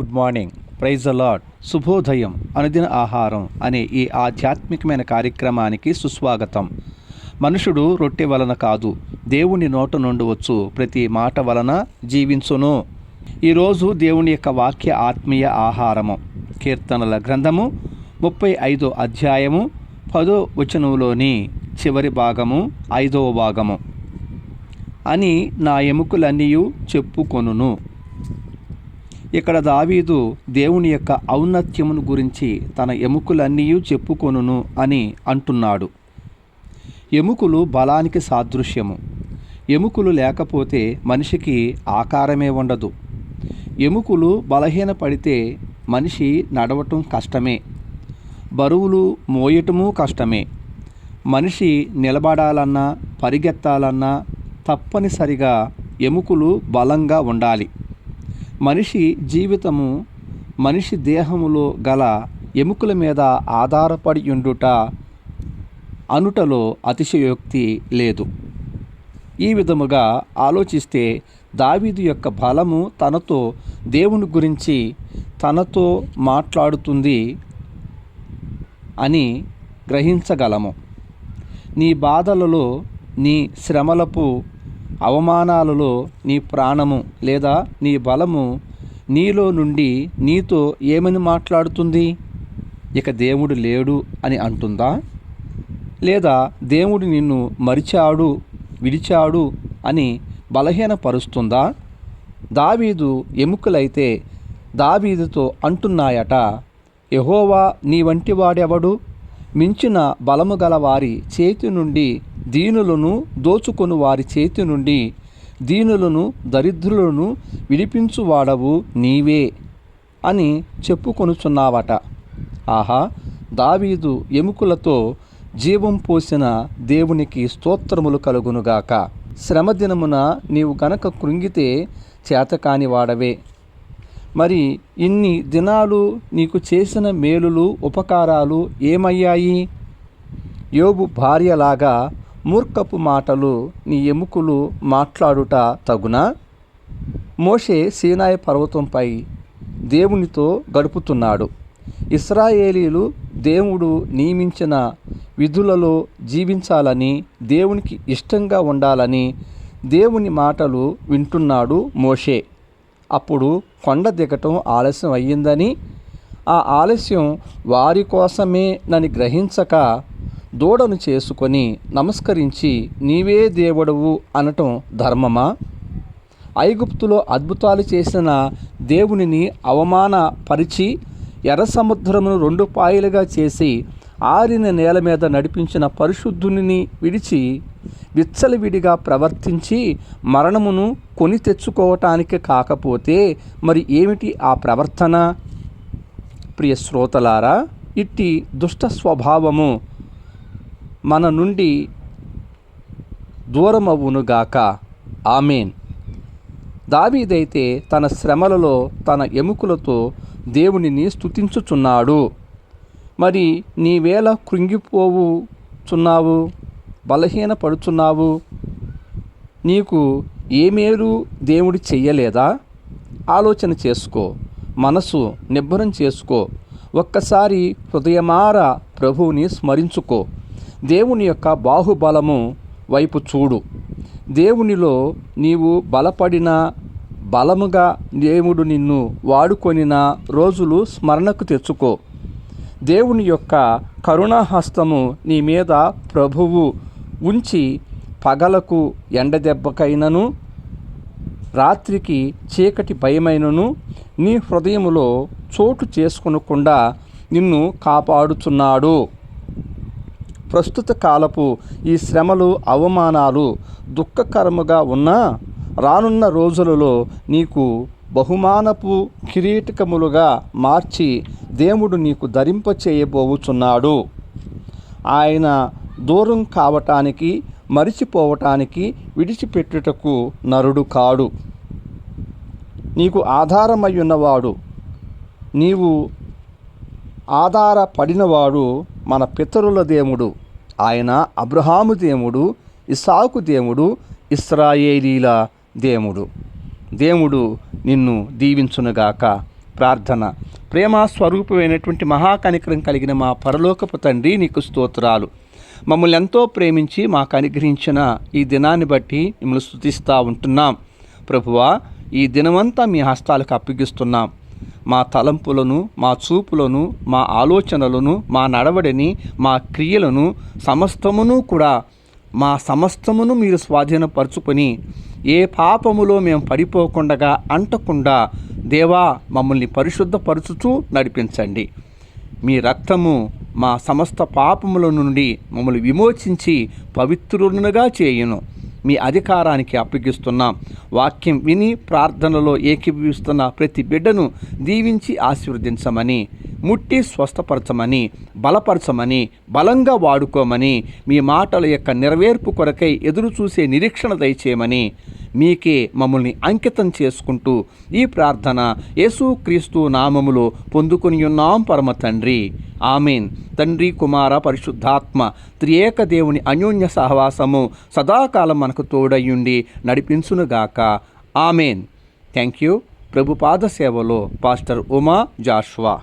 Good morning praise అలాడ్ శుభోదయం అనుదిన ఆహారం అనే ఈ ఆధ్యాత్మికమైన కార్యక్రమానికి సుస్వాగతం. మనుషుడు రొట్టె వలన కాదు దేవుని నోట నుండి వచ్చు ప్రతి మాట వలన జీవించును. ఈరోజు దేవుని యొక్క వాక్య ఆత్మీయ ఆహారము. కీర్తనల గ్రంథము ముప్పై ఐదో అధ్యాయము పదో వచనంలోని చివరి భాగము ఐదవ భాగము. అని నా ఎముకలన్నీ చెప్పుకొనును. ఇక్కడ దావీదు దేవుని యొక్క ఔన్నత్యమును గురించి తన ఎముకలన్నీ చెప్పుకొనును అని అంటున్నాడు. ఎముకలు బలానికి సాదృశ్యము. ఎముకలు లేకపోతే మనిషికి ఆకారమే ఉండదు. ఎముకలు బలహీనపడితే మనిషి నడవటం కష్టమే. బరువులు మోయటము కష్టమే. మనిషి నిలబడాలన్నా పరిగెత్తాలన్నా తప్పనిసరిగా ఎముకలు బలంగా ఉండాలి. మనిషి జీవితము మనిషి దేహములో గల ఎముకల మీద ఆధారపడి ఉండుట అనుటలో అతిశయోక్తి లేదు. ఈ విధముగా ఆలోచిస్తే దావీదు యొక్క బలము తనతో దేవుని గురించి తనతో మాట్లాడుతుంది అని గ్రహించగలము. నీ బాధలలో నీ శ్రమలపు అవమానాలలో నీ ప్రాణము లేదా నీ బలము నీలో నుండి నీతో ఏమని మాట్లాడుతుంది? ఇక దేవుడు లేడు అని అంటుందా? లేదా దేవుడు నిన్ను మరిచాడు విడిచాడు అని బలహీనపరుస్తుందా? దావీదు ఎముకలైతే దావీదుతో అంటున్నాయట యహోవా నీ వంటి వాడెవడు? మించిన బలము గల వారి చేతి నుండి దీనులను దోచుకొని వారి చేతి నుండి. దీనులను దరిద్రులను విడిపించువాడవు నీవే అని చెప్పుకొనుచున్నావట. ఆహా దావీదు ఎముకలతో జీవం పోసిన దేవునికి స్తోత్రములు కలుగునుగాక. శ్రమదినమున నీవు గనక కృంగితే చేతకాని వాడవే మరి ఇన్ని దినాలు నీకు చేసిన మేలులు ఉపకారాలు ఏమయ్యాయి? యోబు భార్యలాగా మూర్ఖపు మాటలు నీ ఎముకలు మాట్లాడుట తగునా? మోషే సీనాయ పర్వతంపై దేవునితో గడుపుతున్నాడు. ఇస్రాయేలీలు దేవుడు నియమించిన విధులలో జీవించాలని దేవునికి ఇష్టంగా ఉండాలని దేవుని మాటలు వింటున్నాడు మోషే. అప్పుడు కొండ దిగటం ఆలస్యం అయ్యిందని ఆ ఆలస్యం వారి కోసమే నని గ్రహించక దూడను చేసుకొని నమస్కరించి నీవే దేవుడవు అనటం ధర్మమా? ఐగుప్తులో అద్భుతాలు చేసిన దేవునిని అవమానపరిచి ఎర్ర సముద్రమును రెండు పాయలుగా చేసి ఆరిన నేల మీద నడిపించిన పరిశుద్ధుని విడిచి విచ్చలవిడిగా ప్రవర్తించి మరణమును కొని తెచ్చుకోవటానికి కాకపోతే మరి ఏమిటి ఆ ప్రవర్తన? ప్రియ శ్రోతలారా ఇట్టి దుష్ట స్వభావము మన నుండి దూరమవునుగాక ఆమెన్. దావీదైతే తన శ్రమలలో తన ఎముకలతో దేవునిని స్తుతించుచున్నాడు. మరి నీవేళ కృంగిపోవుచున్నావు? బలహీనపడుచున్నావు? నీకు ఏ మేలు దేవుడు చెయ్యలేదా? ఆలోచన చేసుకో. మనసు నిబ్బరం చేసుకో. ఒక్కసారి హృదయమార ప్రభువుని స్మరించుకో. దేవుని యొక్క బాహుబలము వైపు చూడు. దేవునిలో నీవు బలపడిన బలముగా దేవుడు నిన్ను వాడుకొనిన రోజులు స్మరణకు తెచ్చుకో. దేవుని యొక్క కరుణాహస్తము నీ మీద ప్రభువు ఉంచి పగలకు ఎండదెబ్బకైనను రాత్రికి చీకటి భయమైనను నీ హృదయములో చోటు చేసుకునకుండా నిన్ను కాపాడుచున్నాడు. ప్రస్తుత కాలపు ఈ శ్రమలు అవమానాలు దుఃఖకరముగా ఉన్నా రానున్న రోజులలో నీకు బహుమానపు కిరీటకములుగా మార్చి దేవుడు నీకు ధరింప చేయబోవుచున్నాడు. ఆయన దూరం కావటానికి మరిచిపోవటానికి విడిచిపెట్టుటకు నరుడు కాడు. నీకు ఆధారమయ్యున్నవాడు నీవు ఆధారపడినవాడు మన పితరుల దేవుడు. ఆయన అబ్రహాము దేవుడు ఇసాకు దేవుడు ఇస్రాయేలీల దేవుడు. దేవుడు నిన్ను దీవించునుగాక. ప్రార్థన. ప్రేమ స్వరూపమైనటువంటి మహాకనికరం కలిగిన మా పరలోకపు తండ్రి నీకు స్తోత్రాలు. మమ్మల్ని ఎంతో ప్రేమించి మాకు అనుగ్రహించిన ఈ దినాన్ని బట్టి మిమ్మల్ని స్థుతిస్తూ ఉంటున్నాం. ప్రభువా ఈ దినమంతా మీ హస్తాలకు అప్పగిస్తున్నాం. మా తలంపులను మా చూపులను మా ఆలోచనలను మా నడవడిని మా క్రియలను సమస్తమును కూడా మా సమస్తమును మీరు స్వాధీనపరుచుకొని ఏ పాపములో మేము పడిపోకుండా అంటకుండా దేవా మమ్మల్ని పరిశుద్ధపరచుచూ నడిపించండి. మీ రక్తము మా సమస్త పాపముల నుండి మమ్మల్ని విమోచించి పవిత్రులనుగా చేయును. మీ అధికారానికి అప్పగిస్తున్నాం వాక్యం విని ప్రార్థనలో ఏకీభవిస్తున్న ప్రతి బిడ్డను దీవించి ఆశీర్వదించమని ముట్టి స్వస్థపరచమని బలపరచమని బలంగా వాడుకోమని మీ మాటల యొక్క నెరవేర్పు కొరకై ఎదురు చూసే నిరీక్షణ దయచేయమని మీకే మమ్మల్ని అంకితం చేసుకుంటూ ఈ ప్రార్థన యేసుక్రీస్తు నామములో పొందుకొని ఉన్నాం పరమ తండ్రి. ఆమెన్. తండ్రి కుమార పరిశుద్ధాత్మ త్రియేక దేవుని అన్యోన్య సహవాసము సదాకాలం మనకు తోడయ్యుండి నడిపించునుగాక. ఆమెన్. Thank you. ప్రభుపాద సేవలో పాస్టర్ ఉమా జాష్వా.